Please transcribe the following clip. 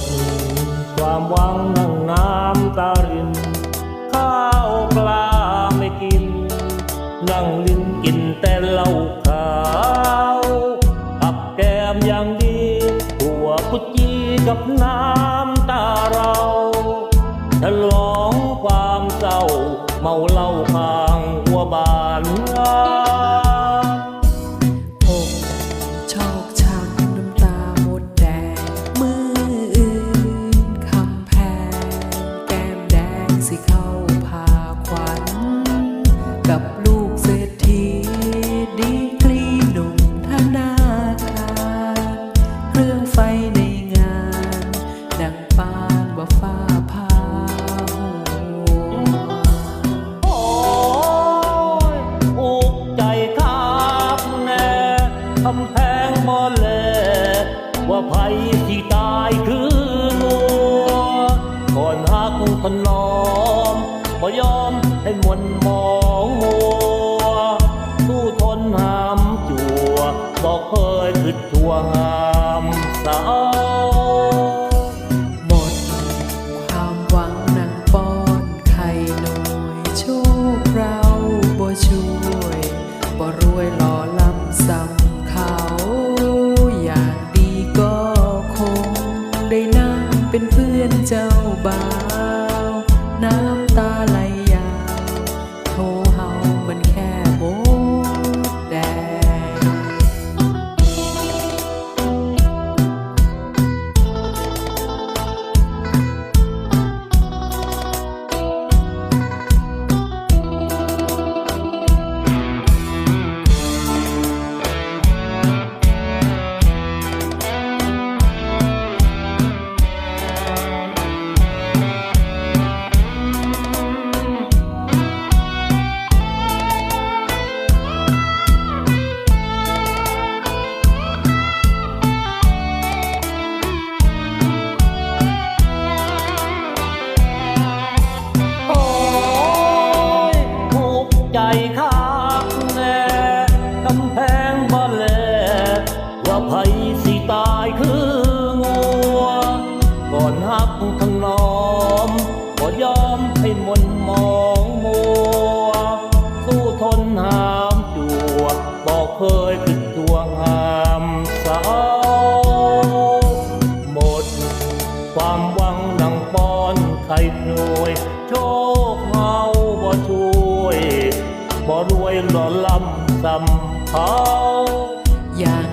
ด ความหวังนั่งน้ำตาริน ข้าวปลาไม่กิน นั่งลิ้นกินแต่เหล้าขาวกับแก้มอย่างดีหัวกุจีกับน้ำตาเราฉลองความเศร้าเมาเหล้าข้างหัวบานงา กับลูกเศรษฐีดีกรีหนุ่มธนาคารเครื่องไฟในงานดังปานว่าฟ้าผ่าหัวโอ้ยอกใจครับแน่คำแพงบ่แลว่าไผที่ตายคืองัวก่อนหักถนอมบ่ยอมให้มนมอ บ่ร กใจข้างแน่กำแพงบ่แลว่าไผสิตายคืองัวก่อนหักทั้งน้อมบ่ยอมให้มนมองมัว สู้ทนหามจัวบอกเคยคิดทวงหามสาวหมด ความหวังนังป้อนไข่หน่วยโชคเฮาว รวยหล่อลำซำเขาอย่าง